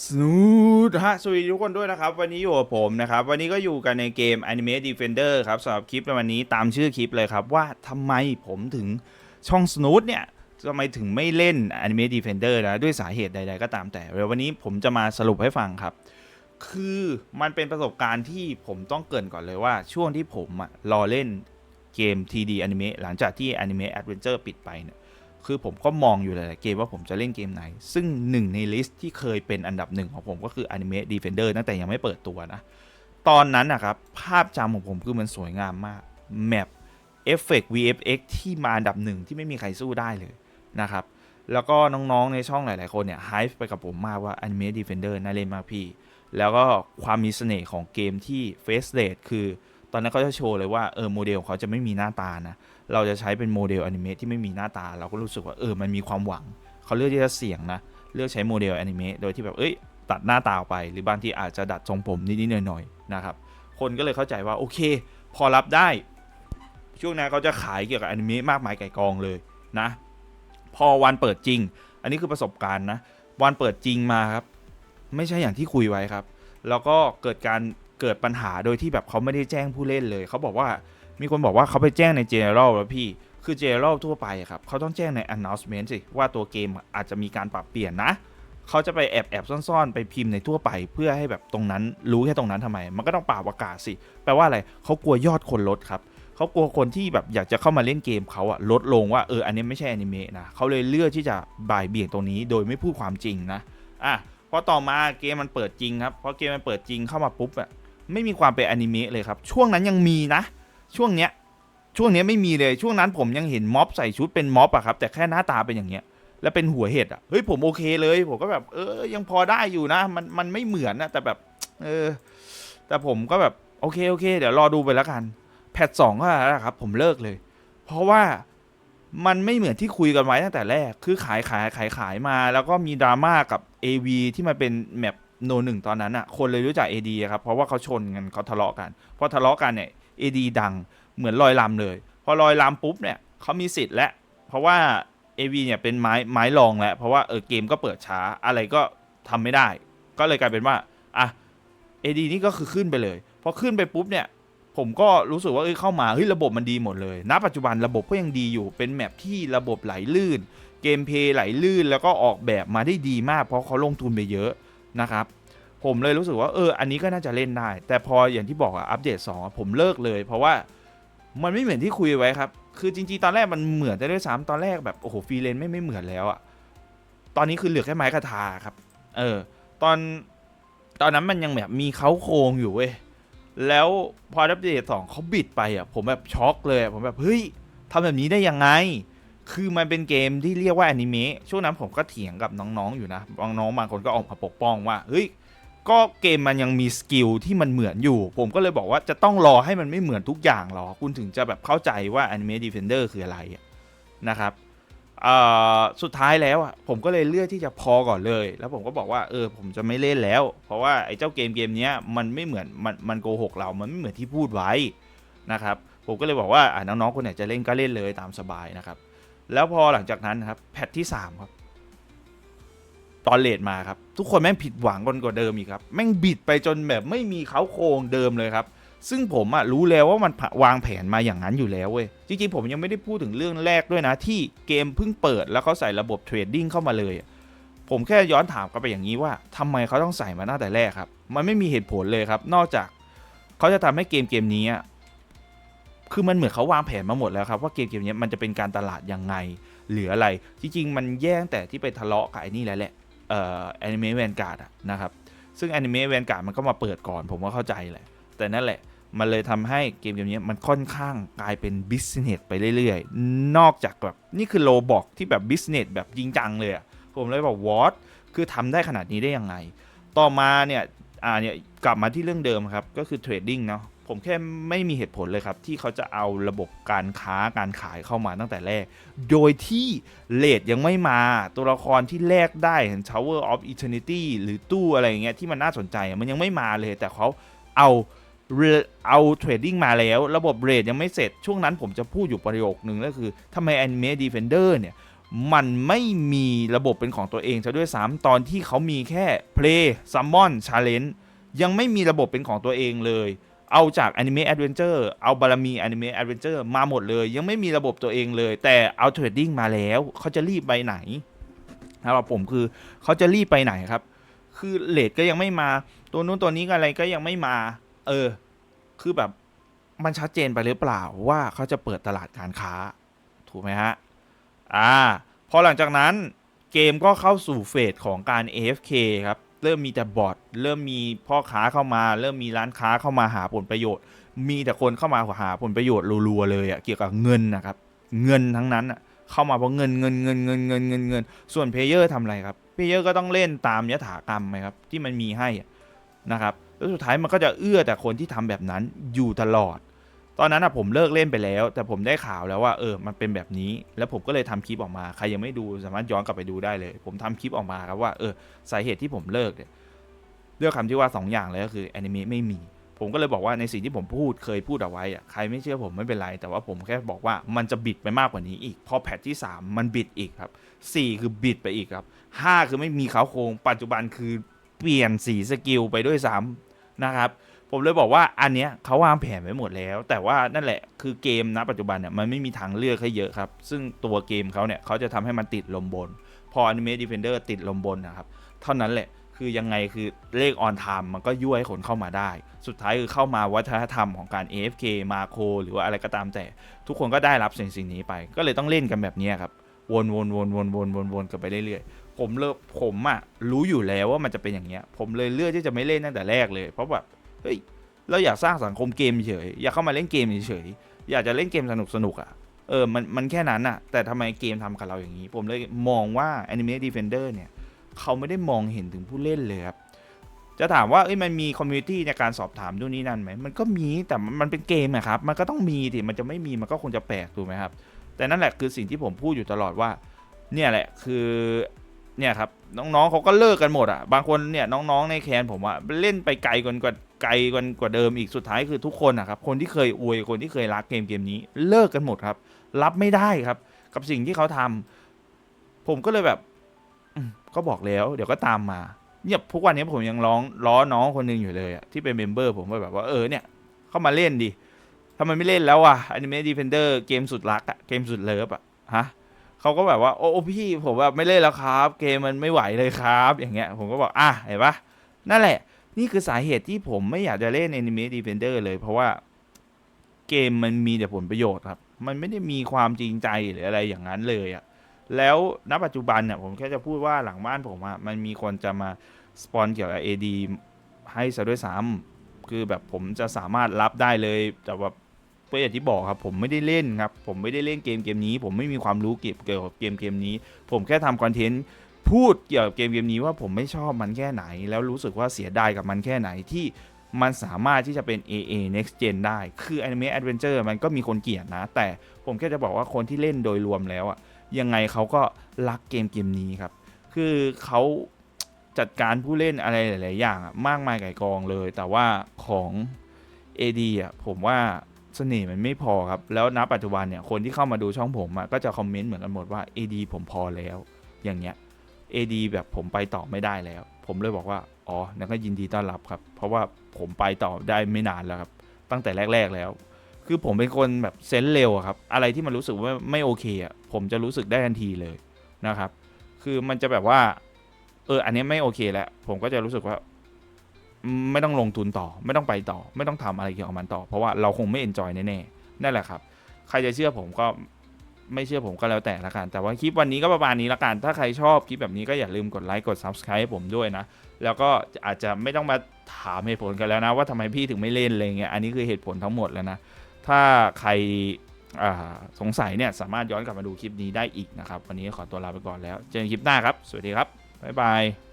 สนูดฮะสวัสดีทุกคนด้วยนะครับ วันนี้อยู่กับผมนะครับ วันนี้ก็อยู่กันในเกม Anime Defender ครับสำหรับคลิปในวันนี้ตามชื่อคลิปเลยครับ ว่าทำไมผมถึงช่องสนูดเนี่ยทำไมถึงไม่เล่น Anime Defender นะ ด้วยสาเหตุใด ๆ ก็ตามแต่เดี๋ยววันนี้ผมจะมาสรุปให้ฟังครับ คือมันเป็นประสบการณ์ที่ผมต้องเกินก่อนเลยว่าช่วงที่ผมอะรอเล่นเกม TD Anime หลังจากที่ Anime Adventure ปิดไปเนี่ย คือผมก็มองอยู่หลายๆเกมว่าผมจะเล่นเกมไหน ซึ่งหนึ่งในลิสต์ที่เคยเป็นอันดับหนึ่งของผมก็คือ Anime Defender ตั้งแต่ยังไม่เปิดตัวนะ ตอนนั้นนะครับ ภาพจำของผมคือมันสวยงามมากแมปเอฟเฟก VFX ที่มาอันดับหนึ่งที่ไม่มีใครสู้ได้เลยนะครับแล้วก็น้องๆในช่องหลาย ๆ คนเนี่ยไฮป์ไปกับผมมากว่า Anime Defender น่าเล่นมากพี่ แล้วก็ความมีเสน่ห์ของเกมที่ Face Rate คือ ตอนนั้นเขาจะโชว์เลยว่าเออโมเดลของเขาจะไม่มีหน้าตานะ เราจะใช้เป็นโมเดลอนิเมะที่ไม่มีหน้าตา เราก็รู้สึกว่าเออมันมีความหวัง เขาเลือกที่จะเสี่ยงนะ เลือกใช้โมเดลอนิเมะโดยที่แบบเอ้ยตัดหน้าตาออกไป หรือบางที่อาจจะดัดทรงผมนิดๆหน่อยๆนะครับคนก็เลยเข้าใจว่าโอเค พอรับได้ ช่วงนั้นเขาจะขายเกี่ยวกับอนิเมะมากมายไก่กองเลยนะ พอวันเปิดจริง อันนี้คือประสบการณ์นะวันเปิดจริงมาครับ ไม่ใช่อย่างที่คุยไว้ครับ แล้วก็เกิดการเกิดปัญหาโดยที่แบบเขาไม่ได้แจ้งผู้เล่นเลย เขาบอกว่า มีคนบอกว่าเขาไปแจ้งใน General แล้วพี่ คือ General ทั่วไปครับ เขาต้องแจ้งใน Announcement สิ ว่าตัวเกมอาจจะมีการปรับเปลี่ยนนะ เขาจะไปแอบแอบซ่อนๆ ไปพิมพ์ในทั่วไป เพื่อให้แบบตรงนั้นรู้แค่ตรงนั้นทำไม มันก็ต้องป่าประกาศสิ แปลว่าอะไรเขากลัวยอดคนลดครับเขากลัวคนที่แบบอยากจะเข้ามาเล่นเกมเขาอะลดลงว่าเอออันนี้ไม่ใช่อนิเมะนะเขาเลยเลือกที่จะบ่ายเบี่ยงตรงนี้ โดยไม่พูดความจริงนะอะพอต่อมาเกมมันเปิดจริงครับพอเกมมันเปิดจริงเข้ามาปุ๊บอะไม่มีความเป็นอนิเมะเลยครับช่วงนั้นยังมีนะ ช่วงเนี้ย ช่วงเนี้ยไม่มีเลยช่วงนั้นผมยังเห็นม็อบใส่ชุดเป็นม็อบอะครับ แต่แค่หน้าตาเป็นอย่างเงี้ย แล้วเป็นหัวเห็ดอะเฮ้ยผมโอเคเลย ผมก็แบบเออยังพอได้อยู่นะ มันมันไม่เหมือนนะแต่แบบ เออ แต่ผมก็แบบโอเคโอเค เดี๋ยวรอดูไปแล้วกัน แพทสองก็แล้วครับ ผมเลิกเลย เพราะว่ามันไม่เหมือนที่คุยกันไว้ตั้งแต่แรก คือขายขายขายขายมา แล้วก็มีดราม่ากับ AV ที่มันเป็นแมปโนหนึ่งตอนนั้นอะคนเลยรู้จัก AD ครับ เพราะว่าเขาชนกันเขาทะเลาะกัน พอทะเลาะกันเนี่ย AD ดังเหมือนลอยลำเลย พอลอยลำปุ๊บเนี่ยเขามีสิทธิ์แล้วเพราะว่า AV เนี่ยเป็นไม้ไม้รองแล้ว เพราะว่าเออเกมก็เปิดช้าอะไรก็ทำไม่ได้ ก็เลยกลายเป็นว่าอะ AD นี่ก็คือขึ้นไปเลยพอขึ้นไปปุ๊บเนี่ยผมก็รู้สึกว่าเอ้ยเข้ามาเฮ้ยระบบมันดีหมดเลย ณ ปัจจุบันระบบก็ยังดีอยู่ เป็นแมปที่ระบบไหลลื่น เกมเพลย์ไหลลื่น แล้วก็ออกแบบมาได้ดีมาก เพราะเขาลงทุนไปเยอะนะครับ ผมเลยรู้สึกว่าเอออันนี้ก็น่าจะเล่นได้ แต่พออย่างที่บอกอะอัปเดต2อะผมเลิกเลย เพราะว่ามันไม่เหมือนที่คุยไว้ครับ คือจริงๆ ตอนแรกมันเหมือนแต่ด้วยซ้ำตอนแรกแบบโอ้โหฟรีเลนไม่ไม่เหมือนแล้วอะตอนนี้คือเหลือแค่ไม้คาทาครับ เออ ตอนตอนนั้นมันยังแบบมีเขาโครงอยู่เว้ยแล้วพออัปเดตสองเขาบิดไปอะผมแบบช็อกเลยผมแบบเฮ้ยทำแบบนี้ได้ยังไง คือมันเป็นเกมที่เรียกว่าอนิเมะช่วงนั้นผมก็เถียงกับน้องๆอยู่นะน้องๆบางคนก็ออกมาปกป้องว่าเฮ้ย ก็เกมมันยังมีสกิลที่มันเหมือนอยู่ ผมก็เลยบอกว่าจะต้องรอให้มันไม่เหมือนทุกอย่างหรอ คุณถึงจะแบบเข้าใจว่า Anime Defender คืออะไรนะครับสุดท้ายแล้วอะผมก็เลยเลือกที่จะพอก่อนเลย แล้วผมก็บอกว่าเออผมจะไม่เล่นแล้ว เพราะว่าไอ้เจ้าเกมเกมนี้มันไม่เหมือนมันมันโกหกเรา มันไม่เหมือนที่พูดไว้นะครับ ผมก็เลยบอกว่าอะน้องๆคนไหนจะเล่นก็เล่นเลยตามสบายนะครับ แล้วพอหลังจากนั้นครับแพทที่3ครับ ตอนเลดมาครับ ทุกคนแม่งผิดหวังกันกว่าเดิมอีกครับ แม่งบิดไปจนแบบไม่มีเขาโครงเดิมเลยครับ ซึ่งผมอะรู้แล้วว่ามันวางแผนมาอย่างนั้นอยู่แล้วเว้ย จริงๆ ผมยังไม่ได้พูดถึงเรื่องแรกด้วยนะ ที่เกมเพิ่งเปิดแล้วเขาใส่ระบบเทรดดิ้งเข้ามาเลย ผมแค่ย้อนถามกลับไปอย่างนี้ว่าทำไมเขาต้องใส่มาตั้งแต่แรกครับ มันไม่มีเหตุผลเลยครับ นอกจากเขาจะทำให้เกมเกมนี้คือมันเหมือนเขาวางแผนมาหมดแล้วครับว่าเกมเกมนี้มันจะเป็นการตลาดยังไงหรืออะไร จริงๆ มันแย่งแต่ที่ไปทะเลาะกับไอ้นี่แล้วแหละ แอนิเมะแวนการ์ดนะครับ ซึ่งแอนิเมะแวนการ์ดมันก็มาเปิดก่อน ผมก็เข้าใจแหละ แต่นั่นแหละ มันเลยทำให้เกมเกมนี้มันค่อนข้างกลายเป็นบิสเนสไปเรื่อยๆ นอกจากแบบ นี่คือโลบอกที่แบบบิสเนสแบบจริงจังเลยผมเลยบอกวอตคือทำได้ขนาดนี้ได้ยังไง ต่อมาเนี่ย อ่าเนี่ยกลับมาที่เรื่องเดิมครับ ก็คือเทรดดิ้งเนาะผมแค่ไม่มีเหตุผลเลยครับ ที่เขาจะเอาระบบการค้าการขายเข้ามาตั้งแต่แรก โดยที่เลทยังไม่มาตัวละครที่แลกได้เห็น Tower of Eternity หรือตู้อะไรอย่างเงี้ยที่มันน่าสนใจมันยังไม่มาเลยแต่เขาเอาเรเอาเทรดดิ้งมาแล้ว ระบบเรทยังไม่เสร็จช่วงนั้นผมจะพูดอยู่ประโยคนึงก็คือทำไม Anime Defender เนี่ย มันไม่มีระบบเป็นของตัวเองซะด้วยซ้ำตอนที่เขามีแค่ Play Summon Challenge ยังไม่มีระบบเป็นของตัวเองเลย เอาจาก Anime Adventure เอาบารมี Anime Adventure มาหมดเลย ยังไม่มีระบบตัวเองเลย แต่เอาเทรดดิ้งมาแล้วเขาจะรีบไปไหนสำหรับผมคือเขาจะรีบไปไหนครับ คือเลทก็ยังไม่มา ตัวนู้นตัวนี้อะไรก็ยังไม่มา เออ คือแบบมันชัดเจนไปหรือเปล่าว่าเขาจะเปิดตลาดการค้า ถูกไหมฮะ อ่าพอหลังจากนั้นเกมก็เข้าสู่เฟสของการ AFK ครับ เริ่มมีแต่บอทเริ่มมีพ่อค้าเข้ามา เริ่มมีร้านค้าเข้ามาหาผลประโยชน์ มีแต่คนเข้ามาหาผลประโยชน์รัวๆเลยอะเกี่ยวกับเงินนะครับ เงินทั้งนั้นอะเข้ามาเพราะเงินเงินเงินเงินเงินเงินเงิน ส่วนเพลเยอร์ทำอะไรครับเพลเยอร์ก็ต้องเล่นตามยถากรรมไหมครับที่มันมีให้นะครับแล้วสุดท้ายมันก็จะเอื้อแต่คนที่ทำแบบนั้นอยู่ตลอด ตอนนั้นอะผมเลิกเล่นไปแล้ว แต่ผมได้ข่าวแล้วว่าเออมันเป็นแบบนี้ แล้วผมก็เลยทำคลิปออกมาใครยังไม่ดูสามารถย้อนกลับไปดูได้เลย ผมทำคลิปออกมาครับว่าเออสาเหตุที่ผมเลิกเนี่ยเลือกคำที่ว่า 2 อย่างเลยก็คือแอนิเมะไม่มี ผมก็เลยบอกว่าในสิ่งที่ผมพูดเคยพูดเอาไว้อะใครไม่เชื่อผมไม่เป็นไร แต่ว่าผมแค่บอกว่ามันจะบิดไปมากกว่านี้อีก พอแพทที่ 3 มันบิดอีกครับ 4 คือบิดไปอีกครับ 5 คือไม่มีเขาโครงปัจจุบันคือเปลี่ยนสีสกิลไปด้วยซ้ำนะครับ ผมเลยบอกว่าอันเนี้ยเขาวางแผนไว้หมดแล้ว แต่ว่านั่นแหละคือเกมณปัจจุบันเนี่ยมันไม่มีทางเลือกให้เยอะครับ ซึ่งตัวเกมเขาเนี่ยเขาจะทำให้มันติดลมบน พอ Anime Defender ติดลมบนนะครับ เท่านั้นแหละคือยังไงคือเลขออนไทม์มันก็ยั่วให้คนเข้ามาได้ สุดท้ายคือเข้ามาวัฒนธรรมของการ AFK มาโค หรือว่าอะไรก็ตามแต่ ทุกคนก็ได้รับสิ่งสิ่งนี้ไป ก็เลยต้องเล่นกันแบบนี้ครับวนวนวนวนวนวนวนกันไปเรื่อยๆผมเลิกผมอะรู้อยู่แล้วว่ามันจะเป็นอย่างเงี้ย ผมเลยเลือกที่จะไม่เล่นตั้งแต่แรกเลย เพราะแบบ เฮ้ยเราอยากสร้างสังคมเกมเฉยอยากเข้ามาเล่นเกมเฉยอยากจะเล่นเกมสนุกสนุกๆอะ่ะเออมันมันแค่นั้นอะ่ะ แต่ทำไมเกมทำกับเราอย่างนี้ ผมเลยมองว่า Anime Defender เนี่ยเขาไม่ได้มองเห็นถึงผู้เล่นเลยครับจะถามว่าเอ้ยมันมีคอมมูนิตี้ในการสอบถามด้วยนี้นั่นไหมมันก็มีแต่มันมันเป็นเกมอะครับ มันก็ต้องมีดิมันจะไม่มีมันก็คงจะแปลกถูกไหมครับ แต่นั่นแหละคือสิ่งที่ผมพูดอยู่ตลอดว่า เนี่ยแหละคือ เนี่ยครับน้องๆเขาก็เลิกกันหมดอะบางคนเนี่ยน้องๆในแคนผมอะเล่นไปไกลกว่าไกลกว่ากว่าเดิมอีกสุดท้ายคือทุกคนนะครับคนที่เคยอวยคนที่เคยรักเกมเกมนี้เลิกกันหมดครับ รับไม่ได้ครับ กับสิ่งที่เขาทำผมก็เลยแบบก็บอกแล้วเดี๋ยวก็ตามมาเนี่ยทุกวันนี้ผมยังร้องล้อน้องคนหนึงอยู่เลยอะที่เป็นเมมเบอร์ผมว่าแบบว่าเออเนี่ยเข้ามาเล่นดิทำไมไม่เล่นแล้วอะ Anime Defender เกมสุดรักอะเกมสุดเลิฟอะฮะ เขาก็แบบว่าโอ้พี่ผมแบบไม่เล่นแล้วครับ เกมมันไม่ไหวเลยครับ อย่างเงี้ยผมก็บอกอะเห็นปะนั่นแหละ นี่คือสาเหตุที่ผมไม่อยากจะเล่น Anime Defender เลย เพราะว่าเกมมันมีแต่ผลประโยชน์ครับ มันไม่ได้มีความจริงใจหรืออะไรอย่างนั้นเลยอะแล้วณปัจจุบันเนี่ยผมแค่จะพูดว่าหลังบ้านผมอะมันมีคนจะมาสปอนเกี่ยวกับ AD ให้ซะด้วยซ้ำคือแบบผมจะสามารถรับได้เลยแต่ว่า ก็อย่างที่บอกครับผมไม่ได้เล่นครับผมไม่ได้เล่นเกมเกมนี้ ผมไม่มีความรู้เกี่ยวกับเกมเกมนี้ ผมแค่ทำคอนเทนต์พูดเกี่ยวกับเกมเกมนี้ว่าผมไม่ชอบมันแค่ไหน แล้วรู้สึกว่าเสียดายกับมันแค่ไหนที่มันสามารถที่จะเป็น AA next gen ได้ คือ Anime Adventure มันก็มีคนเกลียดนะ แต่ผมแค่จะบอกว่าคนที่เล่นโดยรวมแล้วอะยังไงเขาก็รักเกมเกมนี้ครับ คือเขาจัดการผู้เล่นอะไรหลาย ๆ อย่างมากมายไก่กองเลย แต่ว่าของ AD อะผมว่า เสน่ห์มันไม่พอครับ แล้วณปัจจุบันเนี่ยคนที่เข้ามาดูช่องผมอะก็จะคอมเมนต์เหมือนกันหมดว่า AD ผมพอแล้ว อย่างเงี้ย AD แบบผมไปต่อไม่ได้แล้ว ผมเลยบอกว่าอ๋อนั่นก็ยินดีต้อนรับครับ เพราะว่าผมไปต่อได้ไม่นานแล้วครับ ตั้งแต่แรก ๆแล้ว คือผมเป็นคนแบบเซนส์เร็วครับ อะไรที่มันรู้สึกว่าไม่โอเคอะผมจะรู้สึกได้ทันทีเลยนะครับ คือมันจะแบบว่า เออ อันนี้ไม่โอเคแล้ว ผมก็จะรู้สึกว่า ไม่ต้องลงทุนต่อ ไม่ต้องไปต่อ ไม่ต้องทำอะไรเกี่ยวกับมันต่อ เพราะว่าเราคงไม่เอนจอยแน่ๆนั่นแหละครับ ใครจะเชื่อผมก็ไม่เชื่อผมก็แล้วแต่ละกัน แต่ว่าคลิปวันนี้ก็ประมาณนี้ละกัน ถ้าใครชอบคลิปแบบนี้ก็อย่าลืมกดไลค์ กด Subscribe ให้ผมด้วยนะ แล้วก็อาจจะไม่ต้องมาถามเหตุผลกันแล้วนะ ว่าทำไมพี่ถึงไม่เล่นอะไรเงี้ย อันนี้คือเหตุผลทั้งหมดแล้วนะ ถ้าใครสงสัยเนี่ยสามารถย้อนกลับมาดูคลิปนี้ได้อีกนะครับ วันนี้ขอตัวลาไปก่อนแล้ว เจอกันคลิปหน้าครับ สวัสดีครับ บ๊ายบาย